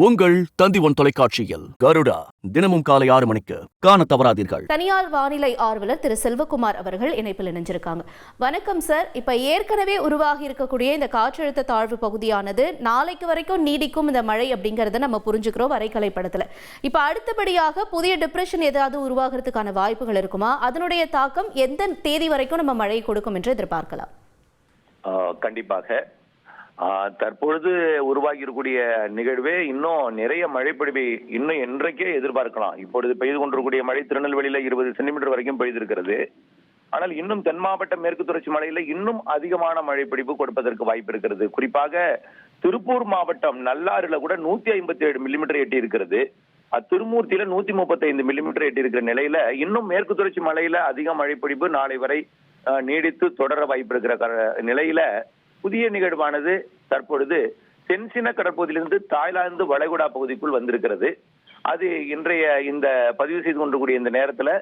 உங்கள் தந்தி ஒன் தொலைக்காட்சியில் கருடா. தினமும் காலை ஆறு மணிக்கு காண தவறாதீர்கள். தனியார் வானிலை ஆர்வலர் திரு செல்வகுமார் அவர்கள் இணைப்பில் இணைஞ்சிருக்காங்க. வணக்கம் சார். இப்ப ஏற்கனவே உருவாகி இருக்கக்கூடிய இந்த காற்றழுத்த தாழ்வு பகுதியானது நாளைக்கு வரைக்கும் நீடிக்கும் இந்த மழை அப்படிங்கறத நம்ம புரிஞ்சுக்கிறோம் வரைகலை படத்துல இப்ப அடுத்தபடியாக புதிய டிப்ரெஷன் ஏதாவது உருவாகிறதுக்கான வாய்ப்புகள் இருக்குமா? அதனுடைய தாக்கம் எந்த தேதி வரைக்கும் நம்ம மழை கொடுக்கும் என்று எதிர்பார்க்கலாம்? கண்டிப்பாக. தற்பொழுது உருவாகி இருக்கக்கூடிய நிகழ்வே இன்னும் நிறைய மழைப்பொழிவை இன்னும் என்றைக்கே எதிர்பார்க்கலாம். இப்பொழுது பெய்து கொண்டிருக்கக்கூடிய மழை திருநெல்வேலியில இருபது சென்டிமீட்டர் வரைக்கும் பெய்திருக்கிறது. ஆனால் இன்னும் தென் மாவட்ட மேற்கு தொடர்ச்சி மலையில இன்னும் அதிகமான மழைப்பிடிப்பு கொடுப்பதற்கு வாய்ப்பு இருக்கிறது. குறிப்பாக திருப்பூர் மாவட்டம் நல்லாறுல கூட நூத்தி ஐம்பத்தி ஏழு மில்லிமீட்டர் எட்டி இருக்கிறது அஹ் திருமூர்த்தியில நூத்தி முப்பத்தி ஐந்து மில்லிமீட்டர் எட்டி இருக்கிற நிலையில இன்னும் மேற்கு தொடர்ச்சி மலையில அதிக மழைப்பிடிப்பு நாளை வரை நீடித்து தொடர வாய்ப்பு இருக்கிற நிலையில புதிய நிகழ்வானது தற்பொழுது தென்சின கடற்பகுதியிலிருந்து தாய்லாந்து வளைகுடா பகுதிக்குள் வந்திருக்கிறது. அது இன்றைய இந்த பதிவு செய்து கொண்டிருக்கூடிய இந்த நேரத்துல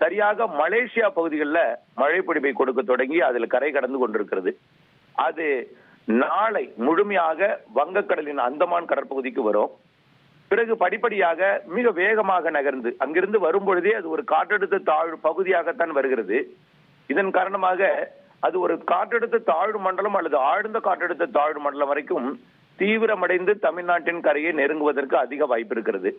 சரியாக மலேசியா பகுதிகளில் மழைப்பிடிப்பை கொடுக்க தொடங்கி அதில் கரை கடந்து கொண்டிருக்கிறது. அது நாளை முழுமையாக வங்கக்கடலின் அந்தமான் கடற்பகுதிக்கு வரும். பிறகு படிப்படியாக மிக வேகமாக நகர்ந்து அங்கிருந்து வரும்பொழுதே அது ஒரு காற்றழுத்த தாழ்வு பகுதியாகத்தான் வருகிறது. இதன் காரணமாக அது ஒரு காற்றழுத்த தாழ்வு மண்டலம் அல்லது ஆழ்ந்த காற்றழுத்த தாழ்வு மண்டலம் வரைக்கும் தீவிரமடைந்து தமிழ்நாட்டின் கரையை நெருங்குவதற்கு அதிக வாய்ப்பு இருக்கிறது.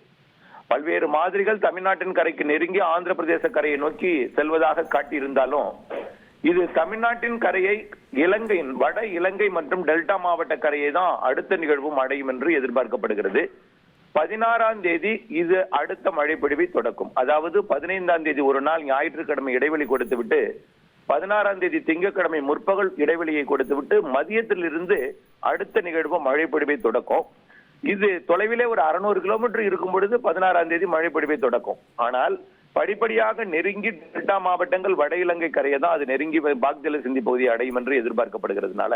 பல்வேறு மாதிரிகள் தமிழ்நாட்டின் கரைக்கு நெருங்கி ஆந்திர பிரதேச கரையை நோக்கி செல்வதாக காட்டியிருந்தாலும் இது தமிழ்நாட்டின் கரையை இலங்கையின் வட இலங்கை மற்றும் டெல்டா மாவட்ட கரையை தான் அடுத்த நிகழ்வும் அடையும் என்று எதிர்பார்க்கப்படுகிறது. பதினாறாம் தேதி இது அடுத்த மழைப்பொழிவை தொடக்கும். அதாவது பதினைந்தாம் தேதி ஒரு நாள் ஞாயிற்றுக்கிழமை இடைவெளி கொடுத்துவிட்டு பதினாறாம் தேதி திங்கட்கிழமை முற்பகல் இடைவெளியை கொடுத்துவிட்டு மதியத்திலிருந்து அடுத்த நிகழ்வு மழைப்பொழிவை தொடக்கும். இது தொலைவிலே ஒரு அறுநூறு கிலோமீட்டர் இருக்கும் பொழுது பதினாறாம் தேதி மழைப்பொழிவை தொடக்கும். ஆனால் படிப்படியாக நெருங்கி டெல்டா மாவட்டங்கள் வட இலங்கை கரையை தான் அது நெருங்கி பாக்ஜல சிந்தி பகுதியை அடையும் என்று எதிர்பார்க்கப்படுகிறதுனால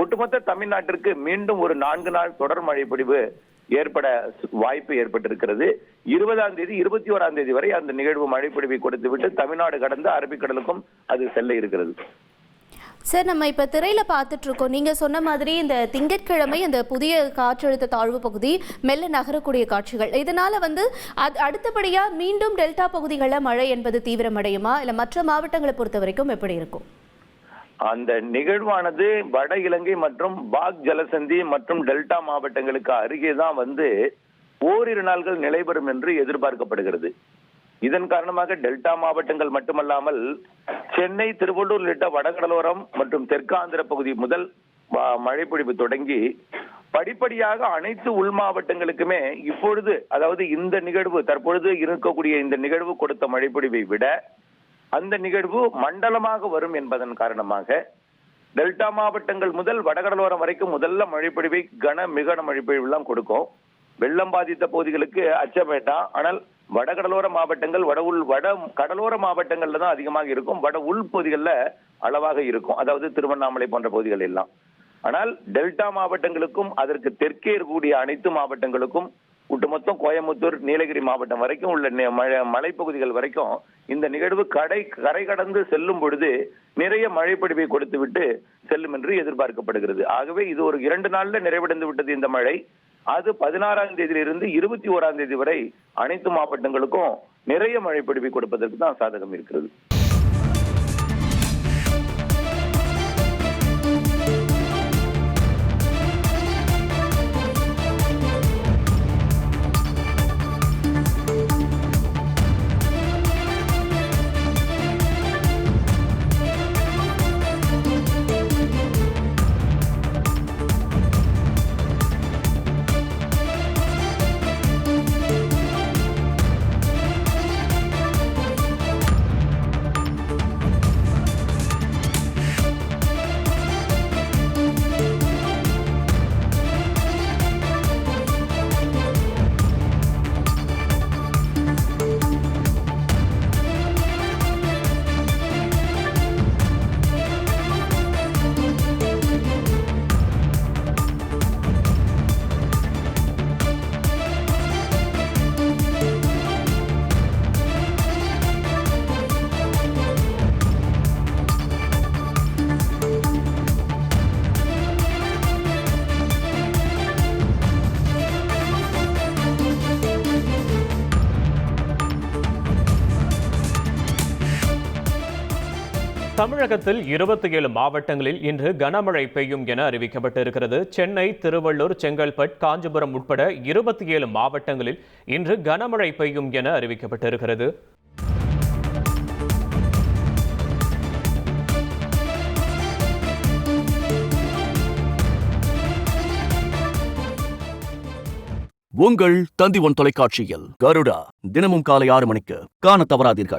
ஒட்டுமொத்த தமிழ்நாட்டிற்கு மீண்டும் ஒரு நான்கு நாள் தொடர் மழைப்பொழிவு ஏற்பட வாய்ப்பு ஏற்பட்டிருக்கிறது. இருபதாம் தேதி இருபத்தி ஓராம் தேதி வரை அந்த நிகழ்வு மழைப்பிடிவை கொடுத்துவிட்டு தமிழ்நாடு கடந்து அரபிக்கடலுக்கும் அது செல்ல இருக்கிறது. சார் நம்ம இப்ப திரையில பார்த்துட்டு இருக்கோம் நீங்க சொன்ன மாதிரி இந்த திங்கட்கிழமை இந்த புதிய காற்றழுத்த தாழ்வு பகுதி மெல்ல நகரக்கூடிய காட்சிகள். இதனால வந்து அது அடுத்தபடியா மீண்டும் டெல்டா பகுதிகளில் மழை என்பது தீவிரமடையுமா? இல்ல மற்ற மாவட்டங்களை பொறுத்த வரைக்கும் எப்படி இருக்கும்? அந்த நிகழ்வானது வட இலங்கை மற்றும் பாக் ஜலசந்தி மற்றும் டெல்டா மாவட்டங்களுக்கு அருகே தான் வந்து ஓரிரு நாள்கள் நிலைபெறும் என்று எதிர்பார்க்கப்படுகிறது. இதன் காரணமாக டெல்டா மாவட்டங்கள் மட்டுமல்லாமல் சென்னை திருவள்ளூர் உள்ளிட்ட வடகடலோரம் மற்றும் தெற்காந்திர பகுதி முதல் ம- மழைப்பொழிவு தொடங்கி படிப்படியாக அனைத்து உள் மாவட்டங்களுக்குமே இப்பொழுது அதாவது இந்த நிகழ்வு தற்பொழுது இருக்கக்கூடிய இந்த நிகழ்வு கொடுத்த மழைப்பொழிவை விட அந்த நிகழ்வு மண்டலமாக வரும் என்பதன் காரணமாக டெல்டா மாவட்டங்கள் முதல் வடகடலோரம் வரைக்கும் முதல்ல மழைப்பொழிவை கன மிகன மழைப்பொழிவுலாம் கொடுக்கும். வெள்ளம் பாதித்த பகுதிகளுக்கு அச்சம் வேண்டாம். ஆனால் வடகடலோர மாவட்டங்கள் வட உள் வட கடலோர மாவட்டங்கள்ல தான் அதிகமாக இருக்கும். வட உள் பகுதிகளில் அளவாக இருக்கும். அதாவது திருவண்ணாமலை போன்ற பகுதிகள் எல்லாம். ஆனால் டெல்டா மாவட்டங்களுக்கும் அதற்கு தெற்கே இருக்கக்கூடிய அனைத்து மாவட்டங்களுக்கும் ஒட்டுமொத்தம் கோயம்புத்தூர் நீலகிரி மாவட்டம் வரைக்கும் உள்ள மலைப்பகுதிகள் வரைக்கும் இந்த நிகழ்வு கடை கரை கடந்து செல்லும் பொழுது நிறைய மழைப்பொழிவை கொடுத்து விட்டு செல்லும் என்று எதிர்பார்க்கப்படுகிறது. ஆகவே இது ஒரு இரண்டு நாள்ல நிறைவடைந்து விட்டது இந்த மழை. அது பதினாறாம் தேதியிலிருந்து இருபத்தி ஓராம் தேதி வரை அனைத்து மாவட்டங்களுக்கும் நிறைய மழைப்பொழிவை கொடுப்பதற்கு தான் சாதகம் இருக்கிறது. தமிழகத்தில் இருபத்தி ஏழு மாவட்டங்களில் இன்று கனமழை பெய்யும் என அறிவிக்கப்பட்டிருக்கிறது. சென்னை திருவள்ளூர் செங்கல்பட் காஞ்சிபுரம் உட்பட இருபத்தி ஏழு மாவட்டங்களில் இன்று கனமழை பெய்யும் என அறிவிக்கப்பட்டிருக்கிறது. உங்கள் தந்தி ஒன் தொலைக்காட்சியில் கருடா தினமும் காலை ஆறு மணிக்கு காண தவறாதீர்கள்.